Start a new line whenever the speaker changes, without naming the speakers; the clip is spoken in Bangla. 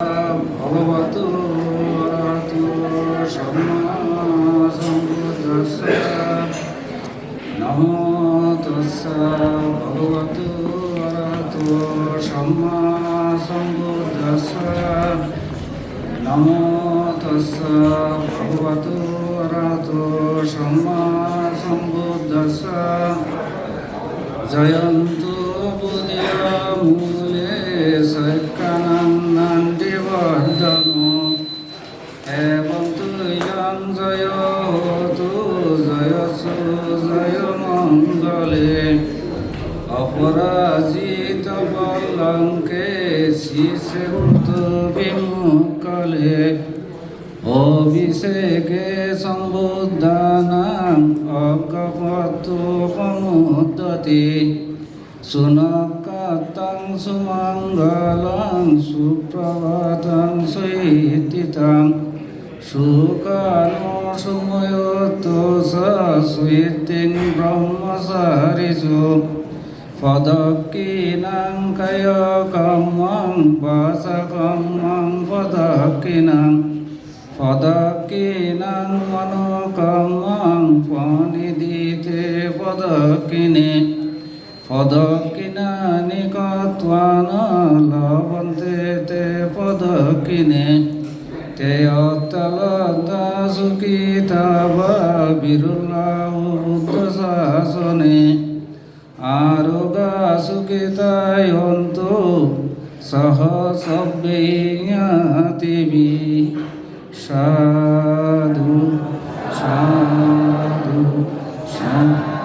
ভগবতু অরহতু সম্মা সম্বুদ্ধস্স নমো তস্স ভগবতু অরহতু সম্মা সম্বুদ্ধস্স নমো তস্স ভগবতু অরহতু তুইয়ং জয় হতু জয় সু জয় মঙ্গলে। অপরাজিত বলঙ্কে শিশে বিমুকলে। অভিষেকে সম্বুদ্ধানাং অজ্ঞপত্তপমুদ্যতে সুনকতং সুমঙ্গলং সুপ্রভাতং সুইতিতং সুকানো সুময়ত সুইতিং ব্রহ্মসারিষু পদকিনাং কয়কম্মং বাসকম্মং পদকিনাং পদকিনাং মনোকম্মং পনিদিতে পদকিনে পদকিনানি কত্বান লভন্তে তে تيوتل تاسكي تابا بيرلا مدساسني آروغا سكتا يونتو سه سبياتي بي شادو شادو شادو